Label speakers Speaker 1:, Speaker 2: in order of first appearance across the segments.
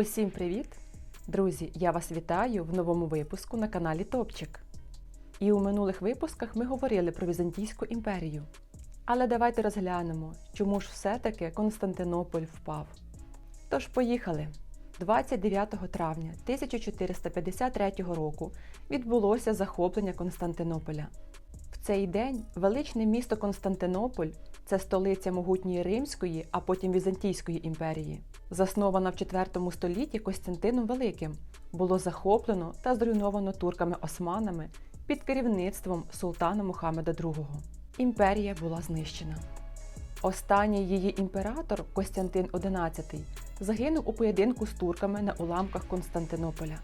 Speaker 1: Усім привіт! Друзі, я вас вітаю в новому випуску на каналі Топчик. І у минулих випусках ми говорили про Візантійську імперію. Але давайте розглянемо, чому ж все-таки Константинополь впав. Тож поїхали! 29 травня 1453 року відбулося захоплення Константинополя. В цей день величне місто Константинополь це столиця могутньої Римської, а потім Візантійської імперії, заснована в IV столітті Костянтином Великим, було захоплено та зруйновано турками-османами під керівництвом султана Мухаммеда II. Імперія була знищена. Останній її імператор Костянтин XI загинув у поєдинку з турками на уламках Константинополя.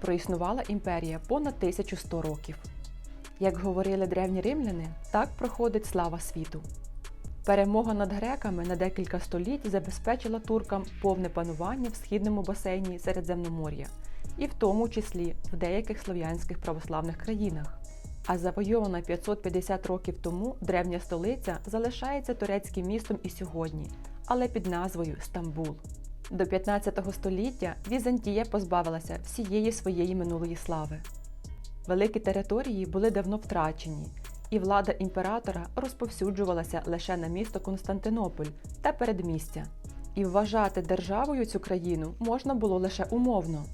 Speaker 1: Проіснувала імперія понад 1100 років. Як говорили древні римляни, так проходить слава світу. Перемога над греками на декілька століть забезпечила туркам повне панування в східному басейні Середземномор'я, і в тому числі в деяких слов'янських православних країнах. А завойована 550 років тому древня столиця залишається турецьким містом і сьогодні, але під назвою Стамбул. До 15 століття Візантія позбавилася всієї своєї минулої слави. Великі території були давно втрачені, і влада імператора розповсюджувалася лише на місто Константинополь та передмістя. І вважати державою цю країну можна було лише умовно.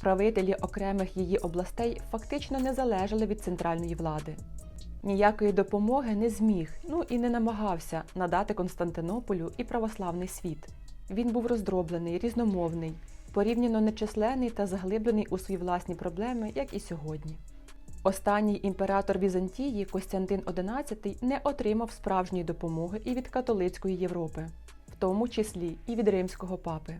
Speaker 1: Правителі окремих її областей фактично не залежали від центральної влади. Ніякої допомоги не зміг, ну і не намагався надати Константинополю і православний світ. Він був роздроблений, різномовний, порівняно нечисленний та заглиблений у свої власні проблеми, як і сьогодні. Останній імператор Візантії Костянтин XI не отримав справжньої допомоги і від католицької Європи, в тому числі і від римського папи.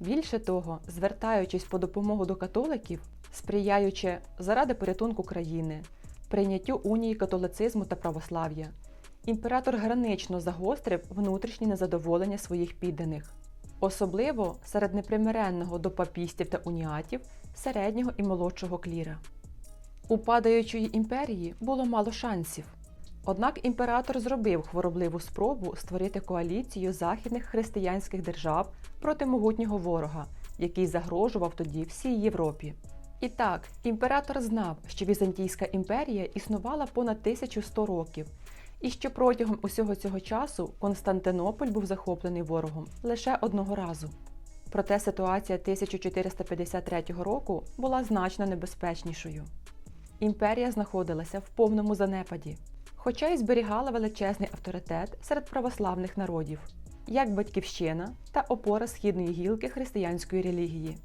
Speaker 1: Більше того, звертаючись по допомогу до католиків, сприяючи заради порятунку країни, прийняттю унії католицизму та православ'я, імператор гранично загострив внутрішні незадоволення своїх підданих, особливо серед непримиренного до папістів та уніатів середнього і молодшого кліра. У падаючої імперії було мало шансів. Однак імператор зробив хворобливу спробу створити коаліцію західних християнських держав проти могутнього ворога, який загрожував тоді всій Європі. І так, імператор знав, що Візантійська імперія існувала понад 1100 років, і що протягом усього цього часу Константинополь був захоплений ворогом лише одного разу. Проте ситуація 1453 року була значно небезпечнішою. Імперія знаходилася в повному занепаді, хоча й зберігала величезний авторитет серед православних народів, як батьківщина та опора східної гілки християнської релігії.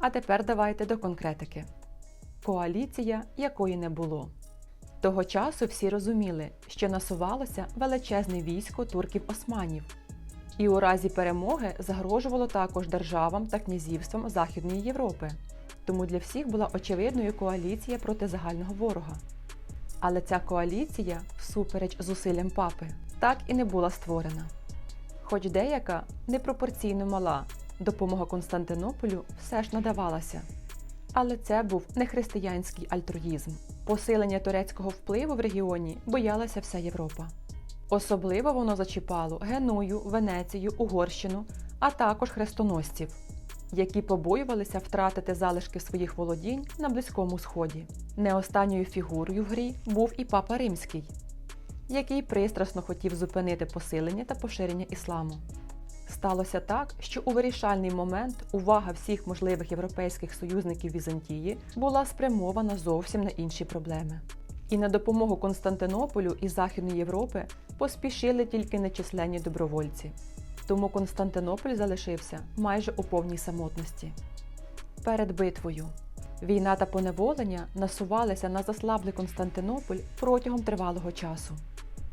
Speaker 1: А тепер давайте до конкретики: коаліція, якої не було. Того часу всі розуміли, що насувалося величезне військо турків-османів, і у разі перемоги загрожувало також державам та князівствам Західної Європи тому для всіх була очевидною коаліція проти загального ворога. Але ця коаліція, всупереч зусиллям папи, так і не була створена. Хоч деяка непропорційно мала допомога Константинополю все ж надавалася. Але це був не християнський альтруїзм. Посилення турецького впливу в регіоні боялася вся Європа. Особливо воно зачіпало Геную, Венецію, Угорщину, а також хрестоносців які побоювалися втратити залишки своїх володінь на Близькому Сході. Не останньою фігурою в грі був і папа Римський, який пристрасно хотів зупинити посилення та поширення ісламу. Сталося так, що у вирішальний момент увага всіх можливих європейських союзників Візантії була спрямована зовсім на інші проблеми. І на допомогу Константинополю і Західної Європи поспішили тільки нечисленні добровольці тому Константинополь залишився майже у повній самотності. Перед битвою війна та поневолення насувалися на заслаблий Константинополь протягом тривалого часу.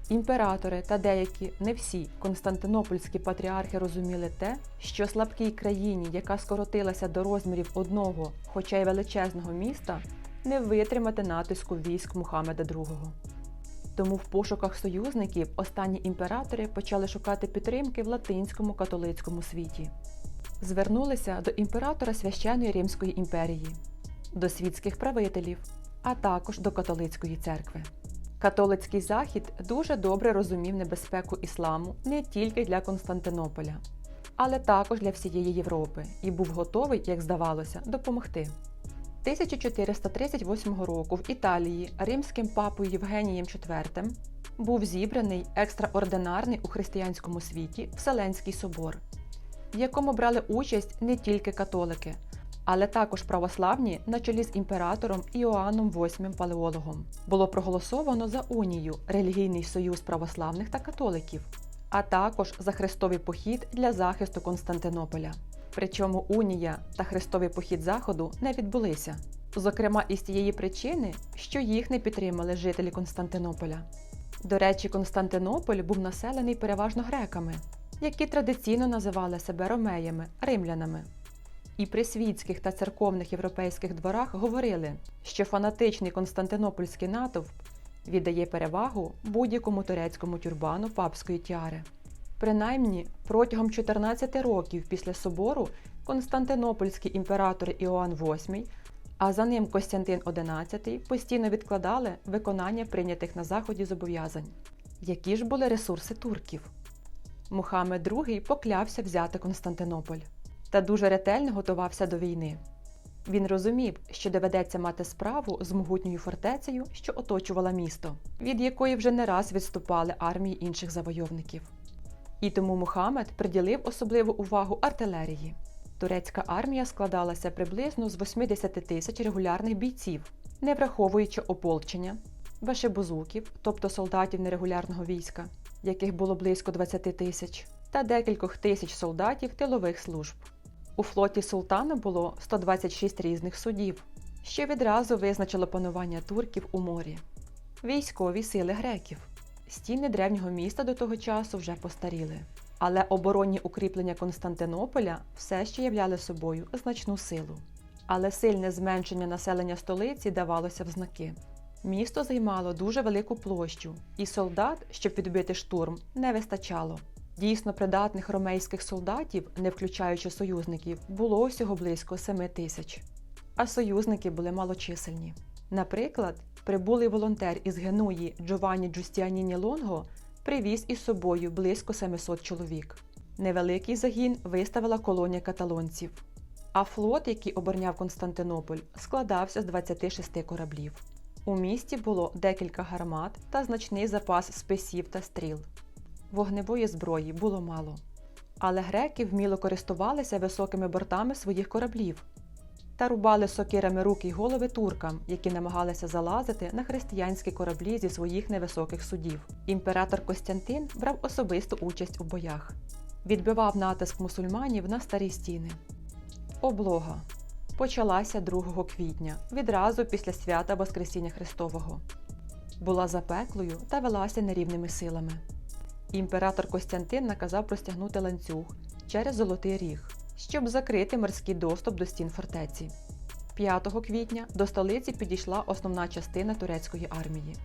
Speaker 1: Імператори та деякі не всі константинопольські патріархи розуміли те, що слабкій країні, яка скоротилася до розмірів одного, хоча й величезного міста, не витримати натиску військ Мухаммеда II. Тому в пошуках союзників останні імператори почали шукати підтримки в латинському католицькому світі. Звернулися до імператора священної Римської імперії, до світських правителів, а також до католицької церкви. Католицький захід дуже добре розумів небезпеку ісламу не тільки для Константинополя. але також для всієї Європи, і був готовий, як здавалося, допомогти. 1438 року в Італії римським папою Євгенієм IV був зібраний екстраординарний у християнському світі Вселенський собор, в якому брали участь не тільки католики, але також православні на чолі з імператором Іоанном VIII Палеологом. Було проголосовано за унію релігійний союз православних та католиків, а також за хрестовий похід для захисту Константинополя. Причому унія та хрестовий похід заходу не відбулися. Зокрема, із тієї причини, що їх не підтримали жителі Константинополя. До речі, Константинополь був населений переважно греками, які традиційно називали себе ромеями, римлянами. І при світських та церковних європейських дворах говорили, що фанатичний константинопольський натовп віддає перевагу будь-якому турецькому тюрбану папської тіари. Принаймні, протягом 14 років після собору Константинопольський імператор Іоанн VIII, а за ним Костянтин XI постійно відкладали виконання прийнятих на Заході зобов'язань. Які ж були ресурси турків? Мухаммед II поклявся взяти Константинополь та дуже ретельно готувався до війни. Він розумів, що доведеться мати справу з могутньою фортецею, що оточувала місто, від якої вже не раз відступали армії інших завойовників. І тому Мухаммед приділив особливу увагу артилерії. Турецька армія складалася приблизно з 80 тисяч регулярних бійців, не враховуючи ополчення, башибузуків, тобто солдатів нерегулярного війська, яких було близько 20 тисяч, та декількох тисяч солдатів тилових служб. У флоті султана було 126 різних судів, що відразу визначило панування турків у морі, військові сили греків. Стіни древнього міста до того часу вже постаріли, але оборонні укріплення Константинополя все ще являли собою значну силу. Але сильне зменшення населення столиці давалося в знаки. Місто займало дуже велику площу, і солдат, щоб відбити штурм, не вистачало. Дійсно придатних ромейських солдатів, не включаючи союзників, було всього близько 7 тисяч, а союзники були малочисельні. Наприклад, прибулий волонтер із Генуї Джованні Джустіаніні Лонго привіз із собою близько 700 чоловік. Невеликий загін виставила колонія каталонців, а флот, який обороняв Константинополь, складався з 26 кораблів. У місті було декілька гармат та значний запас списів та стріл. Вогневої зброї було мало. Але греки вміло користувалися високими бортами своїх кораблів та рубали сокирами руки й голови туркам, які намагалися залазити на християнські кораблі зі своїх невисоких судів. Імператор Костянтин брав особисту участь у боях, відбивав натиск мусульманів на старі стіни. Облога почалася 2 квітня, відразу після свята Воскресіння Христового. Була запеклою та велася нерівними силами. Імператор Костянтин наказав простягнути ланцюг через Золотий Ріг, щоб закрити морський доступ до стін фортеці. 5 квітня до столиці підійшла основна частина турецької армії.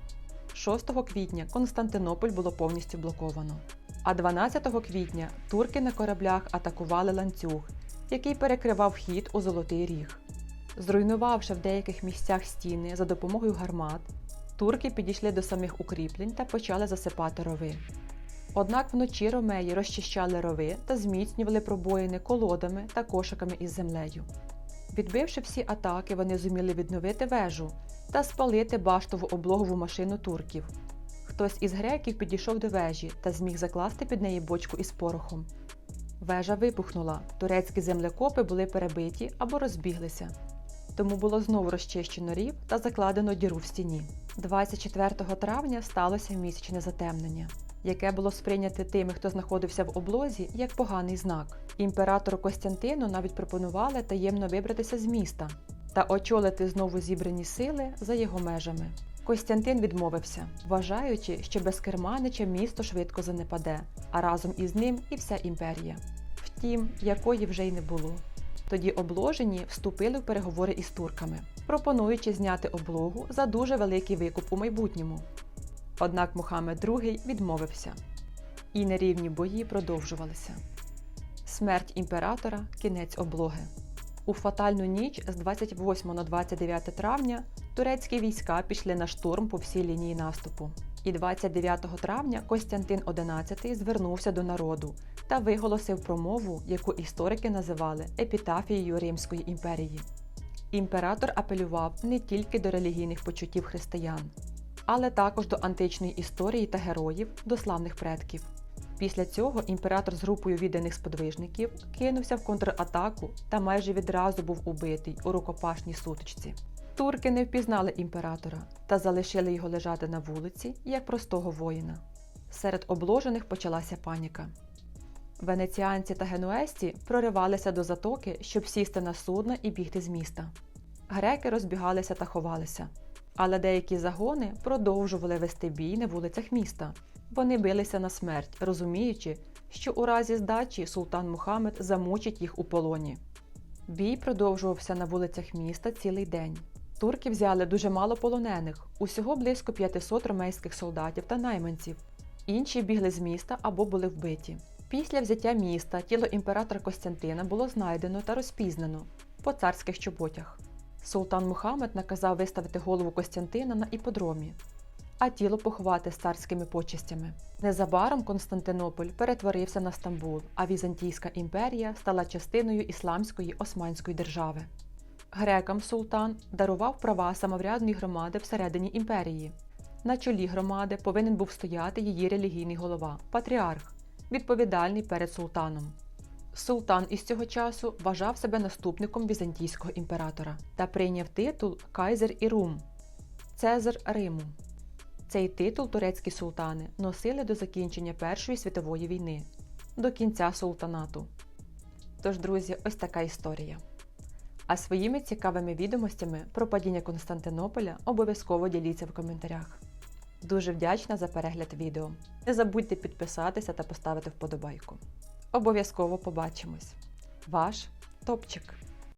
Speaker 1: 6 квітня Константинополь було повністю блоковано. А 12 квітня турки на кораблях атакували ланцюг, який перекривав вхід у Золотий Ріг. Зруйнувавши в деяких місцях стіни за допомогою гармат, турки підійшли до самих укріплень та почали засипати рови. Однак вночі ромеї розчищали рови та зміцнювали пробоїни колодами та кошиками із землею. Відбивши всі атаки, вони зуміли відновити вежу та спалити баштову облогову машину турків. Хтось із греків підійшов до вежі та зміг закласти під неї бочку із порохом. Вежа вибухнула, турецькі землекопи були перебиті або розбіглися. Тому було знову розчищено рів та закладено діру в стіні. 24 травня сталося місячне затемнення яке було сприйняте тими, хто знаходився в облозі, як поганий знак. Імператору Костянтину навіть пропонували таємно вибратися з міста та очолити знову зібрані сили за його межами. Костянтин відмовився, вважаючи, що без керманича місто швидко занепаде, а разом із ним і вся імперія. Втім, якої вже й не було. Тоді обложені вступили в переговори із турками, пропонуючи зняти облогу за дуже великий викуп у майбутньому. Однак Мухаммед II відмовився, і нерівні бої продовжувалися. Смерть імператора кінець облоги. У фатальну ніч з 28 на 29 травня турецькі війська пішли на штурм по всій лінії наступу. І 29 травня Костянтин XI звернувся до народу та виголосив промову, яку історики називали епітафією Римської імперії. Імператор апелював не тільки до релігійних почуттів християн, але також до античної історії та героїв, до славних предків. Після цього імператор з групою відданих сподвижників кинувся в контратаку та майже відразу був убитий у рукопашній сутичці. Турки не впізнали імператора та залишили його лежати на вулиці як простого воїна. Серед обложених почалася паніка. Венеціанці та генуесці проривалися до затоки, щоб сісти на судна і бігти з міста. Греки розбігалися та ховалися, але деякі загони продовжували вести бій на вулицях міста. Вони билися на смерть, розуміючи, що у разі здачі султан Мухаммед замучить їх у полоні. Бій продовжувався на вулицях міста цілий день. Турки взяли дуже мало полонених, усього близько 500 ромейських солдатів та найманців. Інші бігли з міста або були вбиті. Після взяття міста тіло імператора Костянтина було знайдено та розпізнано по царських чоботях. Султан Мухаммед наказав виставити голову Костянтина на іподромі, а тіло поховати з царськими почестями. Незабаром Константинополь перетворився на Стамбул, а Візантійська імперія стала частиною Ісламської Османської держави. Грекам султан дарував права самоврядної громади всередині імперії. На чолі громади повинен був стояти її релігійний голова патріарх, відповідальний перед султаном. Султан із цього часу вважав себе наступником візантійського імператора та прийняв титул Кайзер Ірум Цезар Риму. Цей титул турецькі султани носили до закінчення Першої світової війни, до кінця султанату. Тож, друзі, ось така історія. А своїми цікавими відомостями про падіння Константинополя обов'язково діліться в коментарях. Дуже вдячна за перегляд відео. Не забудьте підписатися та поставити вподобайку. Обов'язково побачимось. Ваш топчик!